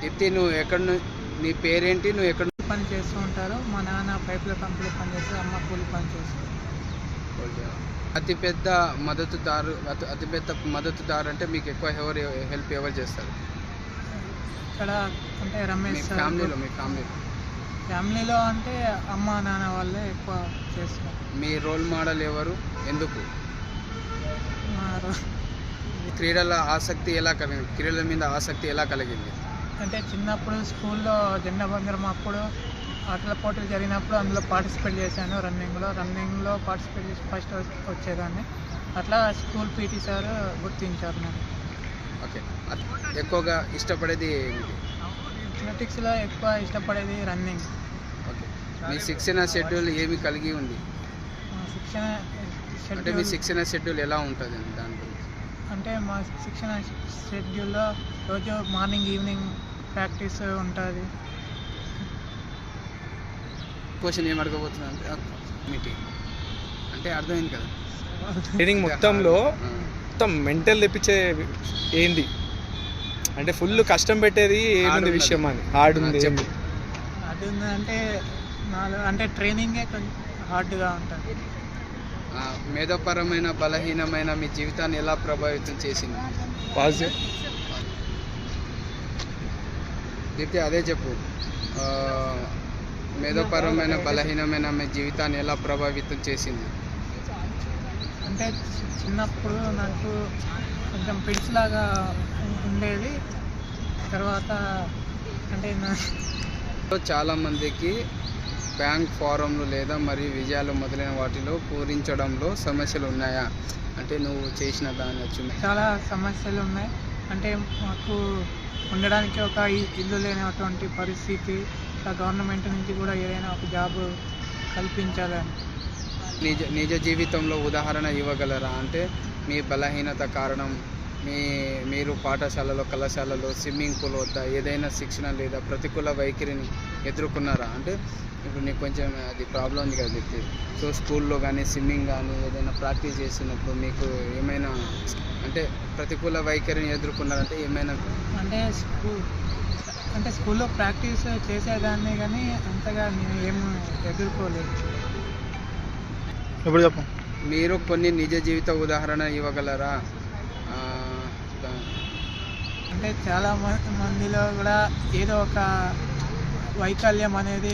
దీప్తి నువ్వు ఎక్కడ ను- నీ పేరేంటి? నువ్వు ఎక్కడ పని చేస్తూ ఉంటారు. మా నాన్న పైపుల పంపులు పని చేస్తారు అమ్మ కూలి పని చేస్తారు అతిపెద్ద మద్దతుదారు అతి అతిపెద్ద మద్దతుదారు అంటే మీకు ఎక్కువ ఎవరు హెల్ప్ ఎవరు చేస్తారు? ఇక్కడ అంటే రమేష్ సార్ ఫ్యామిలీలో మీ ఫ్యామిలీలో. ఫ్యామిలీలో అంటే అమ్మ నాన్న వాళ్ళే ఎక్కువ చేస్తారు. మీ రోల్ మోడల్ ఎవరు? ఎందుకు? క్రీడల ఆసక్తి ఎలా కలిగింది క్రీడల మీద ఆసక్తి ఎలా కలిగింది? అంటే చిన్నప్పుడు స్కూల్లో జెండా బందరం అప్పుడు ఆటల పోటీలు జరిగినప్పుడు అందులో పార్టిసిపేట్ చేశాను రన్నింగ్లో. రన్నింగ్లో పార్టిసిపేట్ చేసి ఫస్ట్ వచ్చేదాన్ని. అట్లా స్కూల్ పీటీ సార్ గుర్తించారు నన్ను. ఓకే. ఎక్కువగా ఇష్టపడేది? అథ్లెటిక్స్లో ఎక్కువ ఇష్టపడేది రన్నింగ్. ఓకే. మీ శిక్షణ షెడ్యూల్ ఏమి కలిగి ఉంది? శిక్షణ అంటే మీ శిక్షణ షెడ్యూల్ ఎలా ఉంటుంది దాని గురించి? అంటే మా శిక్షణ షెడ్యూల్లో రోజు మార్నింగ్ ఈవినింగ్ ప్రాక్టీస్ ఉంటుంది. క్వశ్చన్ ఏం అడగబోతున్నా అంటే అర్థమైంది కదా. ట్రైనింగ్ మొత్తంలో మొత్తం మెంటల్ తెప్పించే ఏంది? అంటే ఫుల్ కష్టం పెట్టేది ఏముంది. విషయం అని. హార్డ్ ఉంది చెప్పు. అది ఉందంటే నాలో అంటే ట్రైనింగే హార్డ్గా ఉంటుంది. ఆ, మేధోపరమైన బలహీనమైన మీ జీవితాన్ని ఎలా ప్రభావితం చేసింది? పాజిటివ్ దీప్తి అదే చెప్పు. మేధోపరమైన బలహీనమైన మీ జీవితాన్ని ఎలా ప్రభావితం చేసింది? అంటే చిన్నప్పుడు నాకు కొంచెం పిడ్స్ లాగా ఉండేది. తర్వాత అంటే నా చాలా మందికి బ్యాంక్ ఫారంలు లేదా మరియు విజయాలు మొదలైన వాటిలో పూరించడంలో సమస్యలు ఉన్నాయా? అంటే నువ్వు చేసిన దాని వచ్చి చాలా సమస్యలు ఉన్నాయి. అంటే మాకు ఉండడానికి ఒక ఇల్లు లేనటువంటి పరిస్థితి ఇంకా గవర్నమెంట్ నుంచి కూడా ఏదైనా ఒక జాబ్ కల్పించాలని. నిజ నిజ జీవితంలో ఉదాహరణ ఇవ్వగలరా? అంటే మీ బలహీనత కారణం మీ మీరు పాఠశాలలో కళాశాలలో స్విమ్మింగ్ పూల్ వద్ద ఏదైనా శిక్షణ లేదా ప్రతికూల వైఖరిని ఎదుర్కొన్నారా? అంటే ఇప్పుడు నీకు కొంచెం అది ప్రాబ్లం ఉంది కదా దీప్తి. సో స్కూల్లో కానీ స్విమ్మింగ్ కానీ ఏదైనా ప్రాక్టీస్ చేసినప్పుడు మీకు ఏమైనా అంటే ప్రతికూల వైఖరిని ఎదుర్కొన్నారంటే ఏమైనా? అంటే స్కూల్ అంటే స్కూల్లో ప్రాక్టీస్ చేసేదాన్ని కానీ అంతగా నేను ఏం ఎదుర్కోలేదు. ఇప్పుడు చెప్పు. మీరు కొన్ని నిజ జీవిత ఉదాహరణ ఇవ్వగలరా? అంటే చాలా మందిలో కూడా ఏదో ఒక వైకల్యం అనేది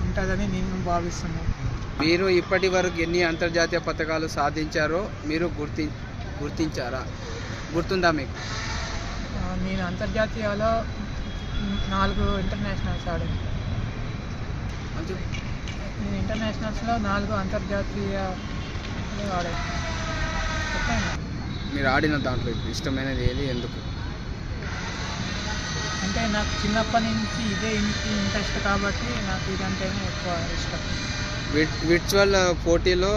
ఉంటుందని నేను భావిస్తున్నాను మీరు ఇప్పటి వరకు ఎన్ని అంతర్జాతీయ పథకాలు సాధించారో మీరు గుర్తి గుర్తించారా? గుర్తుందా మీకు? నేను అంతర్జాతీయలో నాలుగు ఇంటర్నేషనల్స్ ఆడాను. నేను ఇంటర్నేషనల్స్లో నాలుగు అంతర్జాతీయ ఆడాను. చెప్పండి. మీరు ఆడిన దాంట్లో ఇప్పుడు ఇష్టమైనది ఏది? ఎందుకు? అంటే నాకు చిన్నప్పటి నుంచి ఇదే ఇంట్రెస్ట్ కాబట్టి నాకు ఇదంటేనే ఎక్కువ ఇష్టం. విర్- విర్చువల్ పోటీలో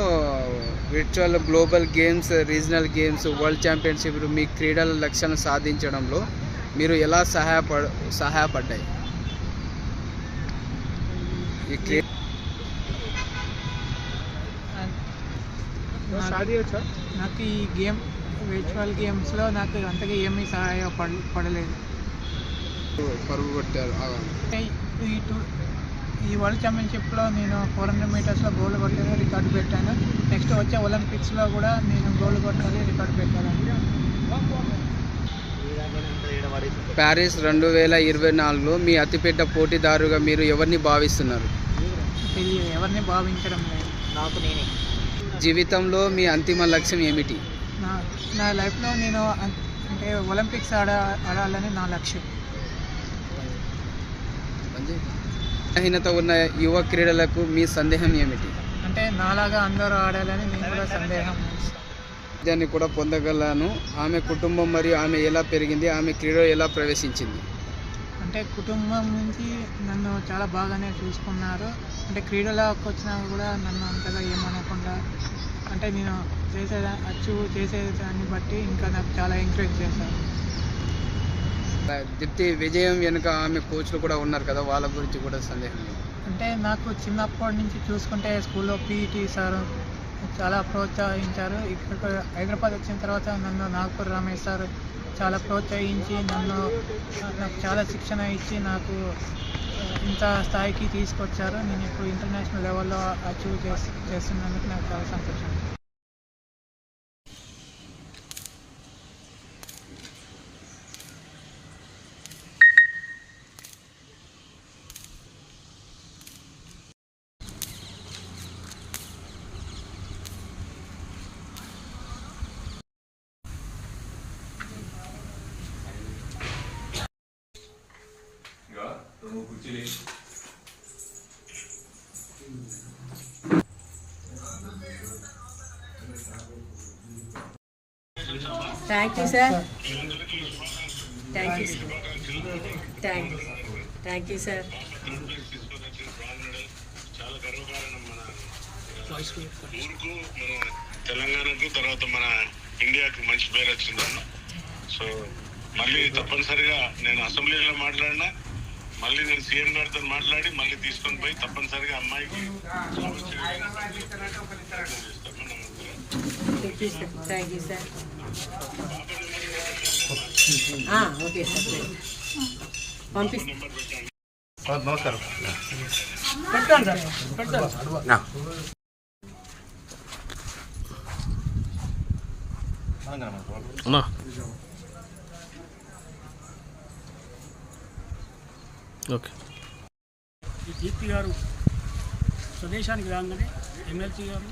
virtual global games regional games world championship మీ క్రీడల లక్ష్యాలను సాధించడంలో మీరు ఎలా సహాయపడ సహాయపడ్డాయి? ఈ క్రీ నాకు ఈ గేమ్ విర్చువల్ గేమ్స్లో నాకు అంతగా ఏమీ సహాయపడ పడలేదు. పరుగు కొట్టారు ఈ టూ ఈ వరల్డ్ ఛాంపియన్షిప్లో నేను ఫోర్ హండ్రెడ్ మీటర్స్లో గోల్ కొట్టాను రికార్డు పెట్టాను. నెక్స్ట్ వచ్చే ఒలింపిక్స్లో కూడా నేను గోల్ కొట్టాలి రికార్డు పెట్టాలని ప్యారిస్ రెండు వేల ఇరవై నాలుగులో మీ అతిపెద్ద పోటీదారుగా మీరు ఎవరిని భావిస్తున్నారు? తెలియదు ఎవరిని భావించడం లేదు. నాకు నేనే జీవితంలో మీ అంతిమ లక్ష్యం ఏమిటి? నా నా లైఫ్లో నేను అంటే ఒలింపిక్స్ ఆడ ఆడాలని నా లక్ష్యం. బలహీనత ఉన్న యువ క్రీడలకు మీ సందేహం ఏమిటి? అంటే నాలాగా అందరూ ఆడాలని నేను కూడా సందేహం దాన్ని కూడా పొందగలను. ఆమె కుటుంబం మరియు ఆమె ఎలా పెరిగింది? ఆమె క్రీడలో ఎలా ప్రవేశించింది? అంటే కుటుంబం నుంచి నన్ను చాలా బాగానే చూసుకున్నారు. అంటే క్రీడలోకి వచ్చినా కూడా నన్ను అంతగా ఏమనకుండా అంటే నేను చేసేదా అచీవ్ చేసేదాన్ని బట్టి ఇంకా నాకు చాలా ఎంకరేజ్ చేశారు. దీప్తి విజయం వెనుక ఆమె కోచ్లు కూడా ఉన్నారు కదా వాళ్ళ గురించి కూడా సందేహం. అంటే నాకు చిన్నప్పటి నుంచి చూసుకుంటే స్కూల్లో పీఈటీ సార్ చాలా ప్రోత్సహించారు. ఇక్కడ హైదరాబాద్ వచ్చిన తర్వాత నన్ను నాగపూర్ రమేష్ సార్ చాలా ప్రోత్సహించి నన్ను నాకు చాలా శిక్షణ ఇచ్చి నాకు ఇంత స్థాయికి తీసుకొచ్చారు. నేను ఇప్పుడు ఇంటర్నేషనల్ లెవెల్లో అచీవ్ చేసి చేస్తున్నందుకు నాకు చాలా సంతోషం. Thank you sir thank you thank you thank you sir చాలా ఊరుకు మన తెలంగాణకు తర్వాత మన ఇండియాకు మంచి పేరు వచ్చిందన్న సో మళ్ళీ తప్పనిసరిగా నేను అసెంబ్లీలో మాట్లాడినా మళ్ళీ నేను సీఎం గారితో మాట్లాడి మళ్ళీ తీసుకొని పోయి తప్పనిసరిగా అమ్మాయికి ఓకే సార్ పంపిస్తాను నమస్కారం సార్ అన్నా. ఓకే. ఈ దీప్తి గారు స్వదేశానికి రాగానే ఎమ్మెల్సీ గారు